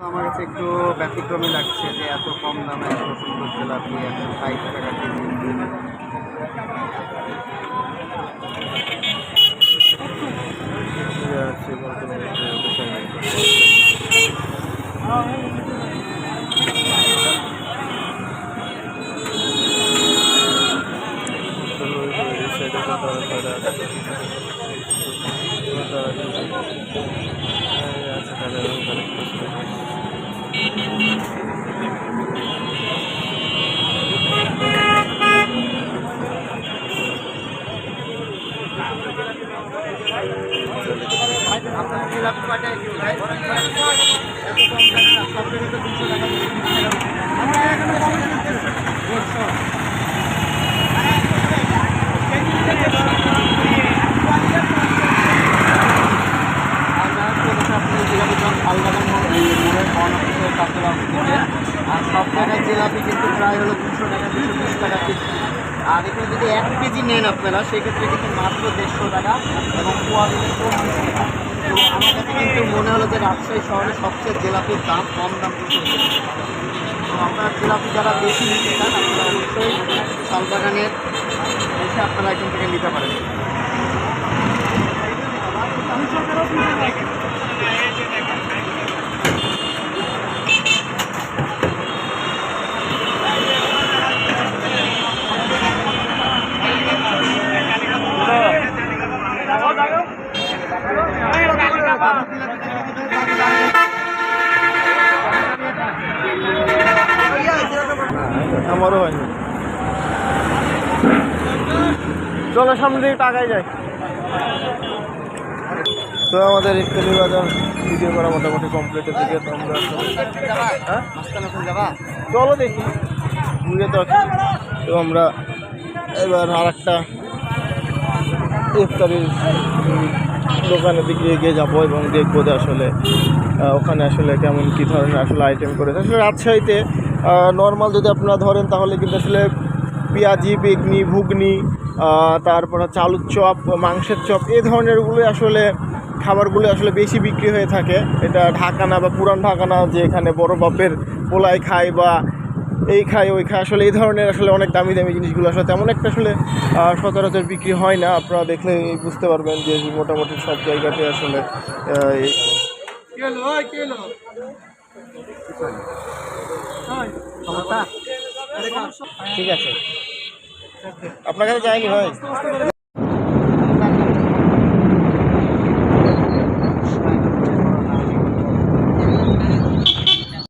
আমার কাছে একটু ব্যতিক্রমী লাগছে যে এত কম দামে এত সুন্দর তেলাপি একশো ষাট টাকা এটা হচ্ছে আর সব জায়গায় জিলাপি কিন্তু প্রায় হলো দুশো টাকা দুশো টাকা আর এখানে যদি এক কেজি নেন আপনারা, সেক্ষেত্রে কিন্তু মাত্র দেড়শো টাকা এবং পোয়া দিলে আমার কিন্তু মনে হলো যে রাজশাহী শহরে সবচেয়ে জেলাপির দাম, কম দাম কিন্তু। তো আপনারা জেলাপি যারা বেশি নিতে চান, আপনারা অবশ্যই শালবাগানের এসে আপনারা এখান থেকে নিতে পারেন আমারও হয়নি চলো সামনে দিকে টাকায় যাই তো আমাদের ইফতারি বাজার ভিডিও করা মোটামুটি কমপ্লিটের দিকে তো আমরা চলো দেখি ঘুরে তো। তো আমরা এবার আর একটা ইফতারির দোকানের দিকে এগিয়ে যাব এবং দেখব যে আসলে ওখানে আসলে কেমন কী ধরনের আসলে আইটেম করেছে। আসলে রাজশাহীতে নর্মাল যদি আপনারা ধরেন, তাহলে কিন্তু আসলে পেঁয়াজি, বেগনি, ঘুগনি তারপর হচ্ছে আলুর চপ, মাংসের চপ, এই ধরনেরগুলো আসলে খাবারগুলো আসলে বেশি বিক্রি হয়ে থাকে। এটা ঢাকানা বা পুরান ঢাকানা যে এখানে বড় বাপের পোলাই খায় বা এই খায় ওই খায়। আসলে এই ধরনের আসলে অনেক দামি দামি জিনিসগুলো আসলে তেমন একটা আসলে সচরাচর বিক্রি হয় না। আপনারা দেখলে বুঝতে পারবেন যে মোটামুটি সব জায়গাতে আসলে ঠিক আছে। আপনার কাছে যায়নি ভাই?